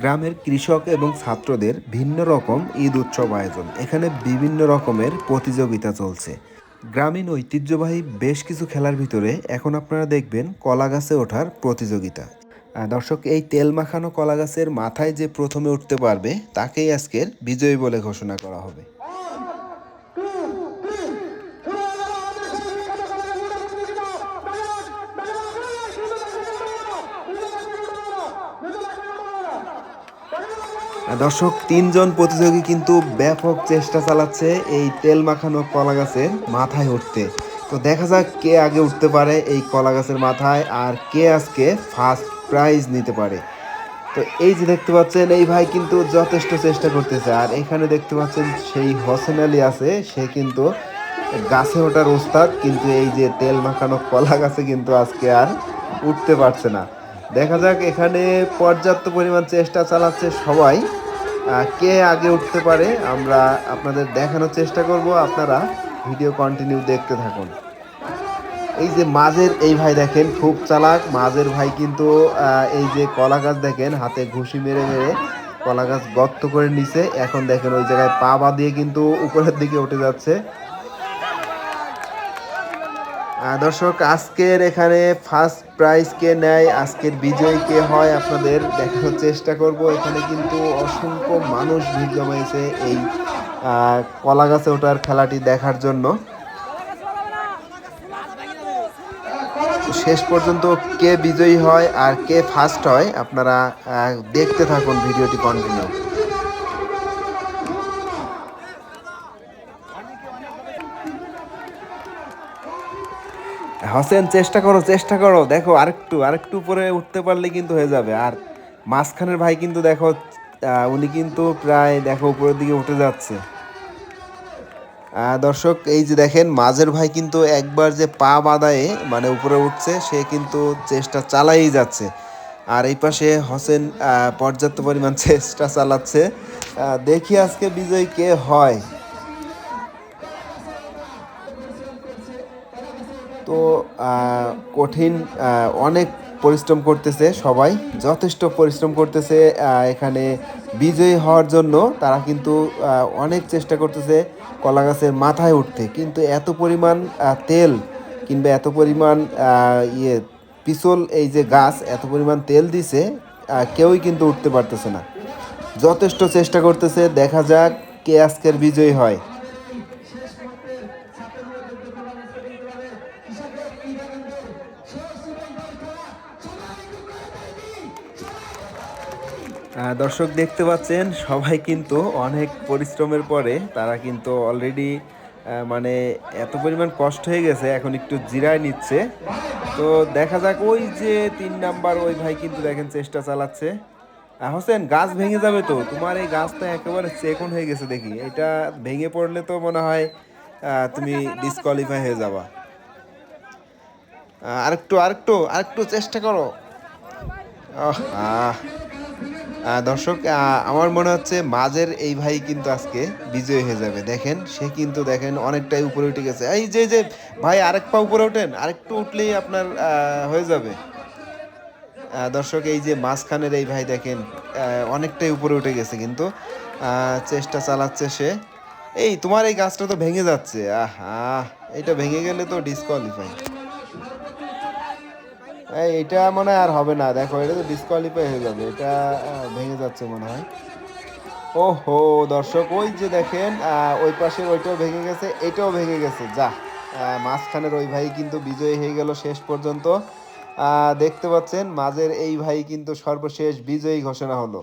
গ্রামের কৃষক এবং ছাত্রদের ভিন্ন রকম ঈদ উৎসব আয়োজন। এখানে বিভিন্ন রকমের প্রতিযোগিতা চলছে। গ্রামীণ ঐতিহ্যবাহী বেশ কিছু খেলার ভিতরে এখন আপনারা দেখবেন কলা গাছে ওঠার প্রতিযোগিতা। দর্শক, এই তেল মাখানো কলা গাছের মাথায় যে প্রথমে উঠতে পারবে, তাকেই আজকের বিজয়ী বলে ঘোষণা করা হবে। দর্শক, তিনজন প্রতিযোগী কিন্তু ব্যাপক চেষ্টা চালাচ্ছে এই তেল মাখানো কলা গাছের মাথায় উঠতে। তো দেখা যাক কে আগে উঠতে পারে এই কলা গাছের মাথায় আর কে আজকে ফার্স্ট প্রাইজ নিতে পারে। তো এই যে দেখতে পাচ্ছেন, এই ভাই কিন্তু যথেষ্ট চেষ্টা করতেছে। আর এখানে দেখতে পাচ্ছেন সেই হোসেন আলী আছে, সে কিন্তু গাছে ওঠার ওস্তাদ, কিন্তু এই যে তেল মাখানো কলা গাছে কিন্তু আজকে আর উঠতে পারছে না। দেখা যাক, এখানে পর্যাপ্ত পরিমাণ চেষ্টা চালাচ্ছে সবাই। কে আগে উঠতে পারে, আমরা আপনাদের দেখানোর চেষ্টা করব। আপনারা ভিডিও কন্টিনিউ দেখতে থাকুন। এই যে মাঝের, এই ভাই দেখেন, খুব চালাক। মাঝের ভাই কিন্তু এই যে কলা গাছ দেখেন, হাতে ঘুষি মেরে মেরে কলা গাছ গর্ত করে নিছে। এখন দেখেন ওই জায়গায় পা বা দিয়ে কিন্তু উপরের দিকে উঠে যাচ্ছে। দর্শক, আজকের এখানে ফার্স্ট প্রাইজ কে নেয়, আজকের বিজয়ী কে হয় আপনাদের দেখানোর চেষ্টা করব। এখানে কিন্তু অসংখ্য মানুষ ভিড় জমাইছে এই কলা গাছে ওঠার খেলাটি দেখার জন্য। শেষ পর্যন্ত কে বিজয়ী হয় আর কে ফার্স্ট হয়, আপনারা দেখতে থাকুন ভিডিওটি কন্টিনিউ হোসেন, চেষ্টা করো চেষ্টা করো। দেখো, আরেকটু আরেকটু উপরে উঠতে পারলে কিন্তু হয়ে যাবে। আর মাঝখানের ভাই কিন্তু দেখো উনি কিন্তু প্রায়, দেখো, উপরের দিকে উঠে যাচ্ছে। দর্শক, এই যে দেখেন, মাঝের ভাই কিন্তু একবার যে পা বাদায়ে মানে উপরে উঠছে, সে কিন্তু চেষ্টা চালাই যাচ্ছে। আর এই পাশে হোসেন পর্যাপ্ত পরিমাণ চেষ্টা চালাচ্ছে। দেখি আজকে বিজয় কে হয়। তো কঠিন অনেক পরিশ্রম করতেছে সবাই। যথেষ্ট পরিশ্রম করতেছে এখানে বিজয়ী হওয়ার জন্য। তারা কিন্তু অনেক চেষ্টা করতেছে কলা গাছের মাথায় উঠতে। কিন্তু এত পরিমাণ তেল কিংবা এত পরিমাণ ইয়ে পিছল এই যে গাছ এত পরিমাণ তেল দিছে কেউই কিন্তু উঠতে পারতেছে না। যথেষ্ট চেষ্টা করতেছে, দেখা যাক কে আজকের বিজয়ী হয়। দর্শক দেখতে পাচ্ছেন সবাই কিন্তু অনেক পরিশ্রমের পরে তারা কিন্তু অলরেডি মানে এত পরিমাণ কষ্ট হয়ে গেছে এখন একটু জিরায় নিচ্ছে। তো দেখা যাক ওই যে তিন নাম্বার ওই ভাই কিন্তু দেখেন চেষ্টা চালাচ্ছে। হোসেন গাছ ভেঙে যাবে তো? তোমার এই গাছটা একেবারে চেকন হয়ে গেছে দেখি। এটা ভেঙে পড়লে তো মনে হয় তুমি ডিসকোয়ালিফাই হয়ে যাবা। আরেকটু আরেকটু আরেকটু চেষ্টা করো। আহ, দর্শক আমার মনে হচ্ছে মাঝের এই ভাই কিন্তু আজকে বিজয়ী হয়ে যাবে। দেখেন, সে কিন্তু দেখেন অনেকটাই উপরে উঠে গেছে। এই যে যে, ভাই, আরেক পা উপরে ওঠেন, আরেকটু উঠলেই আপনার হয়ে যাবে। দর্শক, এই যে মাঝখানের এই ভাই দেখেন অনেকটাই উপরে উঠে গেছে কিন্তু চেষ্টা চালাচ্ছে সে। এই, তোমার এই গাছটা তো ভেঙে যাচ্ছে। আহা, এটা ভেঙে গেলে তো ডিসকোয়ালিফাই এটা মনে হয় আর হবে না। দেখো, এটা তো ডিসকোয়ালিফাই হয়ে যাবে। এটা ভেঙে যাচ্ছে মনে হয়। ও হো দর্শক, ওই যে দেখেন ওই পাশে ওইটাও ভেঙে গেছে, এটাও ভেঙে গেছে। যা মাঝখানের ওই ভাই কিন্তু বিজয়ী হয়ে গেল শেষ পর্যন্ত। দেখতে পাচ্ছেন, মাঝের এই ভাই কিন্তু সর্বশেষ বিজয়ী ঘোষণা হলো।